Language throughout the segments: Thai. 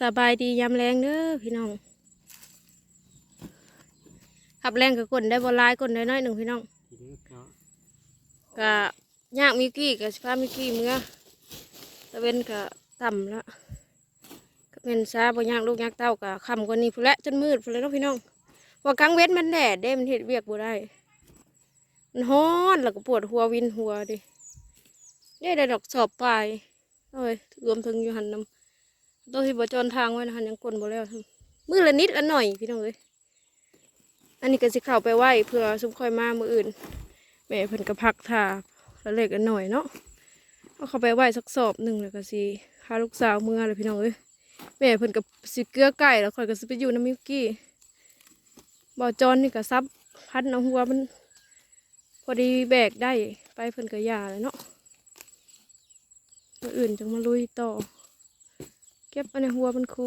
สบายดียามแรงเด้อพี่น้องขับแรงกับกลได้บ่ลายกลได้น้อยหนึ่งพี่น้องทีนี้เนาะก็ยากมิกกี้กับสิพามิกกี้เมื่อตะเวนก็ต่ำล้วก็เป็นซาบ่ยากลูกยากเต้าก็ค่ำกว่านี้พุ่นละจนมืดพุ่นเลยเนาะพี่น้องว่ากลางเว้นมันแดดเด้มันเฮ็ดเวียกบ่ได้ มันร้อนแล้วก็ปวดหัววินหัวดิได้ได้ดอกสอบปลายโอ้ยรวมถึงอยู่หันน้ำ ตัวที่บ่จอนทางไว้นะหันยังกลนบ่แล้วมือละนิดละหน่อยพี่น้องเอ้ยอันนี้ก็สิเข้าไปไหวเพื่อซุมคอยมามืออื่นแม่เพิ่นก็พักทาแล้วเล็กกันหน่อยเนาะเอาเข้าไปไหวสักสอบหนึ่งแล้วก็สิพาลูกสาวเมื่อเลยพี่น้องเอ้ยแม่เพิ่นก็สิเกลือไก่แล้วคอยก็สิไปอยู่น้ำมิวกี้บ่อจอนนี่ก็ซับพัดเอาหัวมัน พอดีแบกได้ไปเพิ่นก็ยาเลยเนาะมื่ออื่นจังมาลุยต่อ ก็บอันในหัวมันคู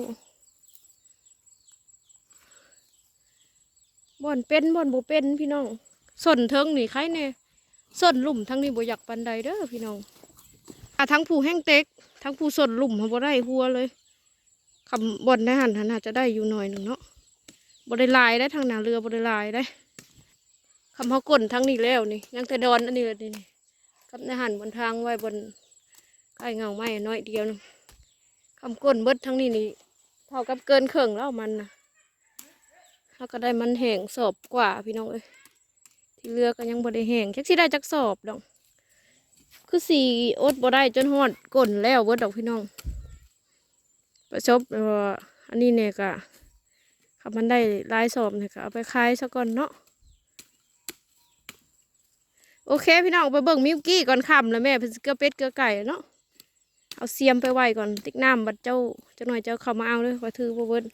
บ่อนเป็นบ่อนบ่เป็นพี่น้องส่วนเทิงนี่ใครเนี่ยส่วนหลุ่มทั้งนี้บ่อยากปันใดเด้อพี่น้องอะทั้งผู้แห้งเต็ก ทั้งผู้ส่วนหลุ่มบ่ได้หัวเลยคำบ่อนในหันหันอาจจะได้อยู่หน่อยหนึ่งเนาะบ่ได้ลายได้ทางหนาเรือบ่ได้ลายได้คำเขากลนทั้งนี้แล้วนี่ยังแต่ดอนอันนี้เลยนี่กับในหันบนทางไว้บนใกล้เงาไม้น้อยเดียวนึง คำกลนเบิดทั้งนี้นี่เท่ากับเกินเครื่องแล้วมันนะแล้วก็ได้มันแห้งสอบกว่าพี่น้องเอ้ยที่เรือก็ยังบ่ได้แห้งแค่สิได้จักสอบดอกคือสีอดบ่ได้จนหอดกลนแล้วเบิดดอกพี่น้อง ประชบว่าอันนี้เนี่ยก็ขับมันได้ลายสอบเนี่ยก็เอาไปขายซะก่อนเนาะโอเคพี่น้องไปเบิ่งมิวกี้ก่อนคำแล้วแม่เพิ่นสิเกลือเป็ดเกลือไก่เนาะ เอาเสียมไปไว้ก่อนติ๊กน้ำบัดเจ้าเจ้าหน่อยเจ้าเข้ามาเอาเลยว่าถือบ่เบิ่น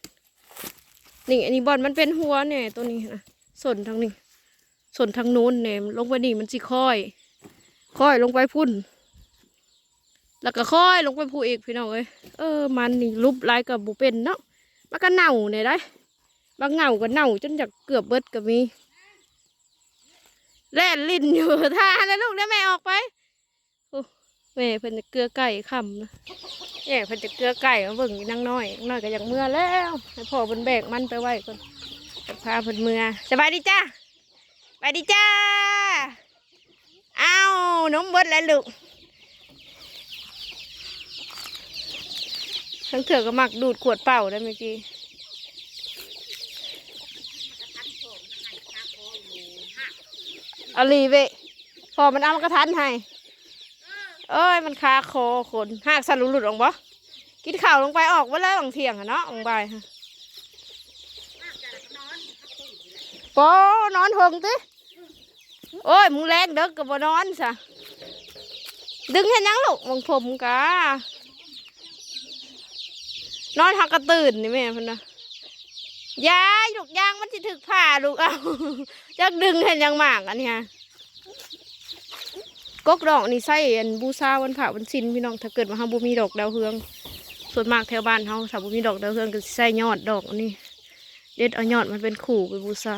นี่อันนี้บอลมันเป็นหัวเนี่ยตัวนี้นะส่วนทางนี้ส่วนทางโน้นเนี่ยลงไปนี่มันสิค่อย ค่อยลงไปพุ่น แล้วก็ค่อยลงไปผู้อีกพี่น้องเอ้ยเออมันนี่รูปลายกับบุเป็นเนาะมันก็เน่าเนี่ยได้บางเน่าก็เน่าจนจากเกือบเบิดก็มีแล่นลิ้นอยู่ท่าแล้วลูกได้แม่ออกไป แม่เพิ่นจะเกลือไก่คำนะแม่เพิ่นจะเกลือไก่มาเบิ่งอีนั่งน้อยน้อยก็อยากเมื่อแล้วให้พ่อเพิ่นแบกมันไปไว้ก่อนจะพาเพิ่นเมื่อสบายดีจ้าสบายดีจ้าอ้าวนมเบิดแล้วลูกทั้งเถื่อก็มักดูดขวดเป่าได้เมื่อกี้อลีเวพอมันเอามากระทันให้ เอ้ยมันคาคอคนหากสันหลุดออกบ่กินข้าวลงไปออกว่าแล้วบางเที่ยงอะเนาะออกไปปอนอนหงติโอ้ยมึงแรงเด็กกับบ่นอนซะดึงเห็นยังลูกมองผมกะนอนหักกระตื่นนี่แม่พนนะยายลูกยางมันสิถึกผ่าลูกเอาจักดึงเห็นยังหมากอันเนี้ย กกดอกนี่ใส่อันบูซาวันผ่าวันซินพี่น้องถ้าเกิดว่าเฮาบ่มีดอกดาวเฮือง ส่วนมากแถวบ้านเฮาถ้าบ่มีดอกดาวเฮืองก็ใส่ยอดดอกนนี้เด็ดเอายอดมันเป็นขู่ไปบูซา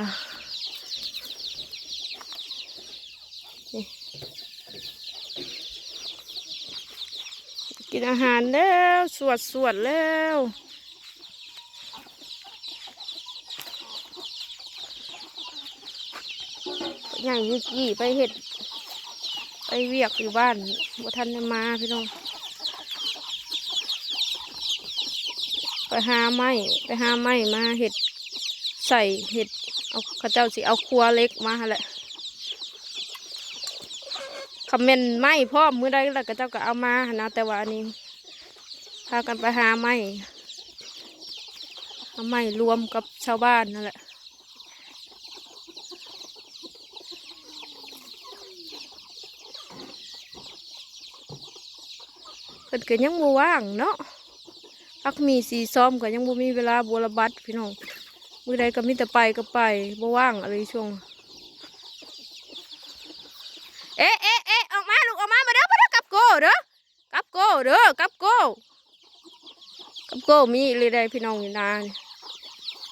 กินอาหารแล้วสวดสวดแล้วย่างยี่กี่ไปเห็ด ไปเวียกอยู่บ้านบ่ทันได้มาพี่น้อง ไปหาไม้ไปหาไม้มาเห็ดใส่เห็ดเอาข้าเจ้าสิเอาครัวเล็กมาแหละคอมเมนต์ไม้พ่อมมือได้แล้วก็เจ้าก็เอามานะแต่ว่าอันนี้พากันไปหาไม้เอาไม้รวมกับชาวบ้านนั่นแหละ พิ่นก็ยังบ่ว่างเนาะพักมีสีซ้อมก็ยังบ่มีเวลาบัวระบัดพี่น้องมื้อใดก็มีแต่ไปก็ไปบ่ว่างอะไรช่วง เอ๊ะเอ๊ะเอ๊ะออกมาลูกออกมามาเด้อมาเด้อกับโกเด้อกับโกเด้อกับโกกับโกมีเลยได้พี่น้องอยู่นาน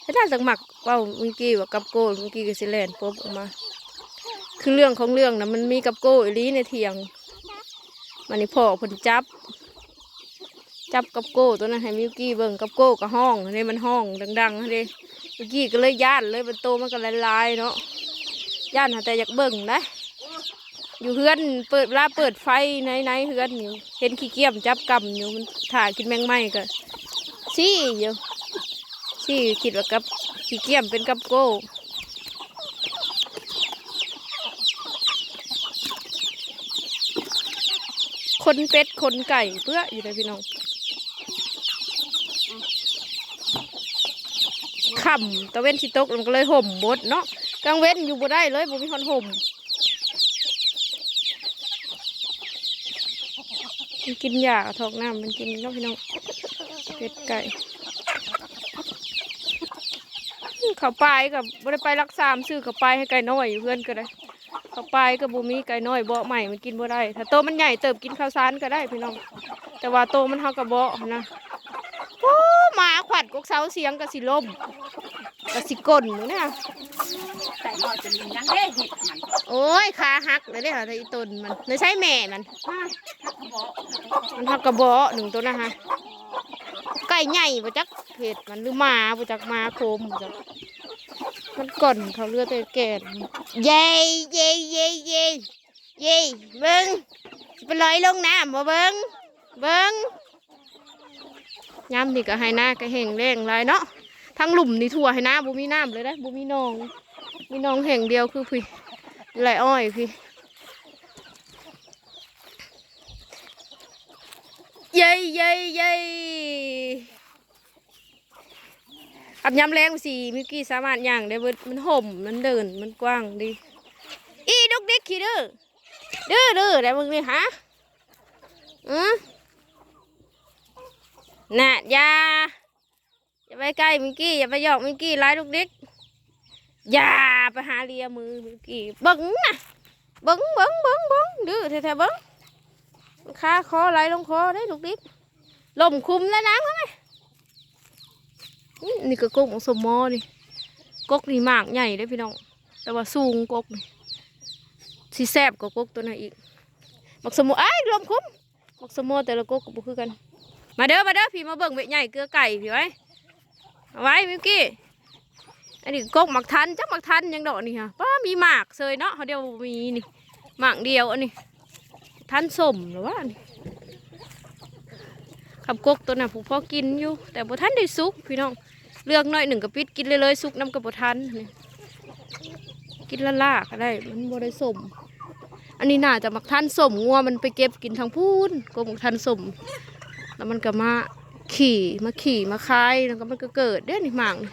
ถ้าท่านสักหมักเว่าเมื่อกี้ว่ากับโกเมื่อกี้ก็สิแลนปุ๊บออกมา คือเรื่องของเรื่องนะมันมีกับโกอีลีในเถียงมันนี่พ่อเพิ่นจับ จับกับโก้ตัวนั้นให้มิวกี้เบิ่งกับโก้กับห้องนนี้มันห้องดังๆอันนี้มิวกี้ก็เลยย่านเลยมันโตมันก็ลายๆเนาะย่านหาแต่อยากเบิ่งนะอยู่เฮือนเปิดลาเปิดไฟในในๆเฮือนอยู่เห็นขี้เกียจจับกำอยู่มันถ่ากินแมงไม้ก็ซี่อยู่ซี่คิดว่ากับขี้เกียจเป็นกับโก้คนเป็ดคนไก่เพื่ออยู่เลยพี่น้อง ค่ำตะเว้นสิตกมันก็เลยห่มบดเนาะกลางเว้นอยู่บ่ได้เลยบ่มีคนห่มมันกินหญ้าทอกน้ำมันกินเนาะพี่น้องเป็ดไก่เขาไปกับบ่ได้ไปรักษามซื้อเขาไปให้ไก่น้อยอยู่เพื่อนก็ได้เข้าไปก็บูมีไก่น้อยเบาะใหม่มันกินบ่ได้ ถ้าโตมันใหญ่เติบกินข้าวสารก็ได้พี่น้อง แต่ว่าโตมันเท่ากับเบาะนะ หมาขวัดกกเสาเสียงกับสิลมกับสิกลนอยู่เนี่ยใส่หม้อจะมียังได้เห็ดมันโอ้ยขาหักเลยเด้อค่ะไอ้ต้นมันเลยใช่แม่มันมาถ้ากระบอกมันเท่ากับเบาะหนึ่งตัวนะฮะไก่ใหญ่บ่จักเห็ดมันหรือหมาบ่จักหมาโคมบ่จักมันก่อนเขาเลือดแต่แก่นเย้เย้เย้เย้เย้เบิ้งไปลอยลงน้ำบ่เบิงเบิง ย้ำนี่ก็ให้หน้าก็แห้งแรงหลยเนาะทั้งหลุมนี่ทั่วให้หน้าบ่มีน้ำเลยนะบ่มีนอง มีนองแห่งเดียวคือพี่ไหลอ้อยพี่เย้เย้เย้อับยำแรงสิมิกกี้สามารถย่างได้เบิดมันห่มมันเดินมันกว้างดีอีดุกดิกขี้ดื้อดื้อดื้อได้มึงนี่ฮะอือ น่ะอยาอย่าไปใกล้มิงกี้อย่าไปหยอกมิงกี้ร้ายลูกเด็กอย่าไปหาเลียมือมิงกี้บิ้งนะบิ้งบิ้งบิ้งบิ้งดื้อแท้ๆบิ้งขาคอไหลลงคอได้ลูกเด็กลมคุมแล้วนะมั้งอื้อนี่ก็กกของสมมอนี่กกนี่หมากใหญ่ได้พี่น้อง แต่ว่าสูงกกนี่สีแซบกว่ากกตัวนั้นอีกบักสมโมไอ้ลมคุ้มบักสมโมแต่ละกกก็บ่คือกัน มาเด้อมาเด้อพี่มาเบิ่งเวทใหญ่เกลือไก่พี่ไว้เอาไว้มิวกี้อันนี้กกหมักทันจักหมักทันยังดอกนี่ฮะป้ามีหมากเซยเนาะเขาเดียวมีนี่หมากเดียวอันนี้ทันสมหรือว่านี่ขับกกตัวน่ะผูกพอกินอยู่ แต่บทันได้สุกพี่น้องเลือกหน่อยหนึ่งกระปิดกินเลยเลยๆสุกน้ำกระบทันนี่กินละลาก็ได้มันบ่ได้สมอันนี้น่าจะหมักทันสมงัวมันไปเก็บกินทางพูนก็มักทันสม แล้วมันก็มาขี่มาขี่มาคายแล้วก็มันก็เกิดเด้นี่หมากนี่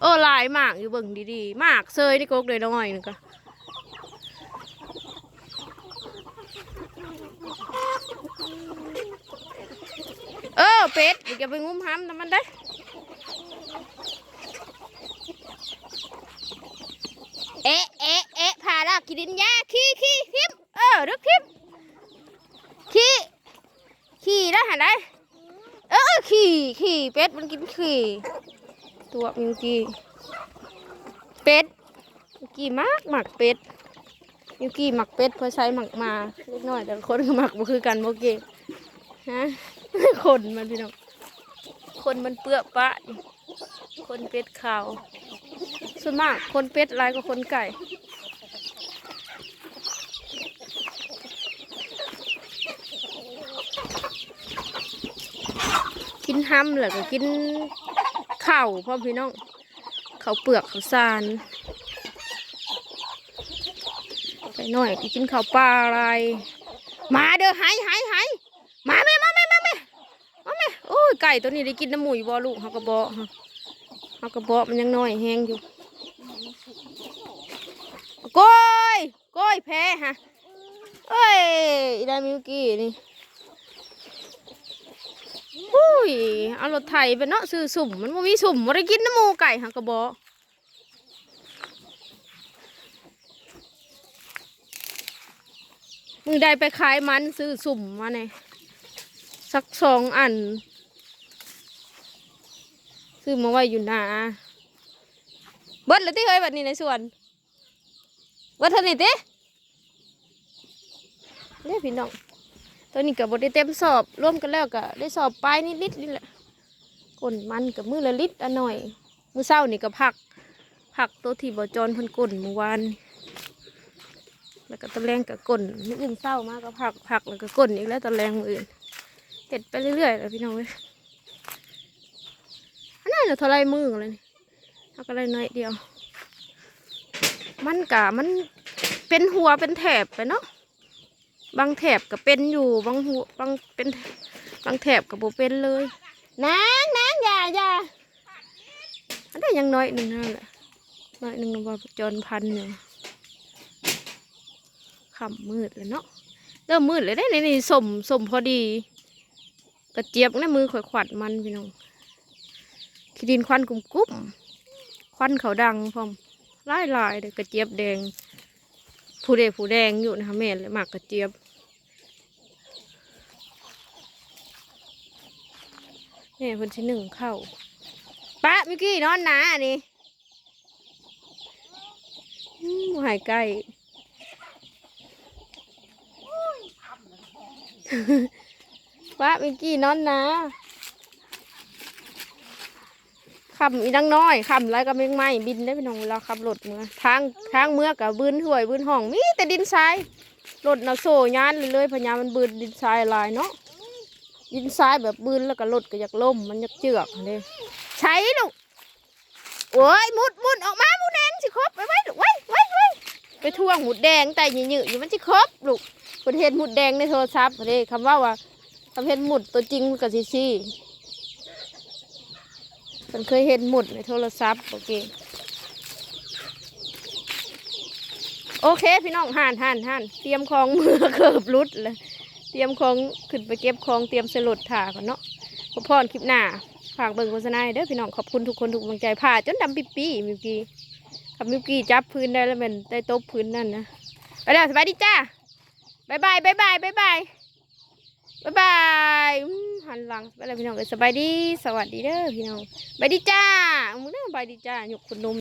เออหลายหมากอยู่เบิ่งดีๆหมากเซยนี่กกเลยน้อยนึงก็เออเป็ดอย่าไปงุ้มห้ำทำมันได้เอ๊ะเอ๊ะเอ๊ะพาลากกินดินยาขี้ขี้ทิมเออรึกทิม ขี้ขี้ได้หันได้เออขี้ขี้เป็ดมันกินขี้ตัวมิวกี้เป็ดมิวกี้มากหมักเป็ดมิวกี้หมักเป็ดเพอใช้หมักมาเล็กน้อยแต่คนก็หมักบ่คือกันโมเกฮะคนมันพี่น้องคนมันเปื้อปะคนเป็ดขาวส่วนมากคนเป็ดลายกว่าคนไก่ ห้ำแล้วก็กินข้าวพ่อพี่น้องข้าวเปลือกข้าวสารไปหน่อยกินข้าวปลาอะไร มาเด้อหายหายหายมาแม่มาแม่มาแม่มาแม่โอ้ยไก่ตัวนี้ได้กินน้ำหมูยบ่ลูกเขากระบอกฮะเขากระบอกมันยังน้อยแห้งอยู่ก้อยก้อยแพ้ฮะเอ้ยอีดามิวกี้นี่ อุ้ยเอารถไถไปเนาะซื้อสุ่มมันบ่มีสุ่มบ่ได้กินน้ำหมูไก่หักกระบอกมึงได้ไปขายมันซื้อสุ่มมาเนี่ยสักสองอัน ซื้อมาไว้อยู่นาเบิดเลยที่เคยแบบนี้ในสวนวัฒนิติเนี่ยพี่น้อง ตัวนี้กับบได้เต็มสอบร่วมกันแล้วก็ได้สอบปลายนิดๆนี่แหละก้นมันกับมือละลิตรอะหน่อย มือเศร้านี่ก็ผัก ผักตัวที่บจรพันก้นเมื่อวานแล้วก็ตะแรงกับก้นมืออื่นเศร้ามากก็ผักผักแล้วก็ก้นอีกแล้วตะแรงมืออื่นเห็ดไปเรื่อยๆเลยพี่น้องเว้ยอันนั้นเหลือเท่าไรมือเลยเอาก็เลยน้อยเดียว มันกะมันเป็นหัวเป็นแถบไปเนาะ บางแถบก็เป็นอยู่บางหัวบางเป็นบางแถบก็บ่เป็นเลยนางนางอย่าอย่าอันนี้ยังน้อยหนึ่งนั่นแหละน้อยหนึ่งนะว่าจนพันอยู่ค่ำมืดเลยเนาะเริ่มมืดเลยได้นี่นี่สมสมพอดีกระเจี๊ยบในมือข่อยขวัดมันพี่น้องขี้ดินควันกลุ่มกุ๊บควันเขาดังพร้อมลายลายๆเลยกระเจี๊ยบแดง ผู้เดผู้แดงอยู่นะคะแม่นเลยหมากกระเจี๊ยบแม่คนที่หนึ่งเข้าป้ามิกกี้นอนหนาอันนี้หายใกล้ป้ามิกกี้นอนหนา คำอีดังน้อยคำไรก็ไม่ไหมบินได้พี่น้องเวลาขับรถเมื่อทางทางเมื่อกับบืนห่วยบืนห้องมีแต่ดินทรายรถน่ะโซ่ยานเลยเลยพญามันบืนดินทรายลายเนาะดินทรายแบบบืนแล้วก็รถก็อยากล่มมันอยากเจือกเลยใช้ลูกโอ้ยมุดมุดออกมาหมุดแดงสิครบไปไว้ไว้ไว้ไว้ไปท่วงหมุดแดงแต่หยืดอยู่มันสิครบลูกประเทศหมุดแดงในโทรศัพท์เลยคำว่าว่าคำเห็นหมุดตัวจริงกับซีซี มันเคยเห็นหมุดในโทรศัพท์โอเคโอเค พี่น้องห่านห่านห่านเตรียมของมือเกือบรุดเลยเตรียมของขึ้นไปเก็บของเตรียมสลดถ่าก่อนเนาะพอพรคลิปหน้าฝากเบิ่งโฆษณาเด้อพี่น้องขอบคุณทุกคนทุกกำลังใจผ่าจนดำปิ๊ปี้มิวกี้ขับมิวกี้จับพื้นได้แล้วมันได้ตบพื้นนั่นนะไปแล้วสบายดีจ้าบายบายบายบายบายบาย บายบายหันหลังไปแล้วพี่น้องเอ้ยสบายดี สวัสดีเด้อพี่น้องบายดีจ้ามึงเด้อบายดีจ้าหยกคุณนม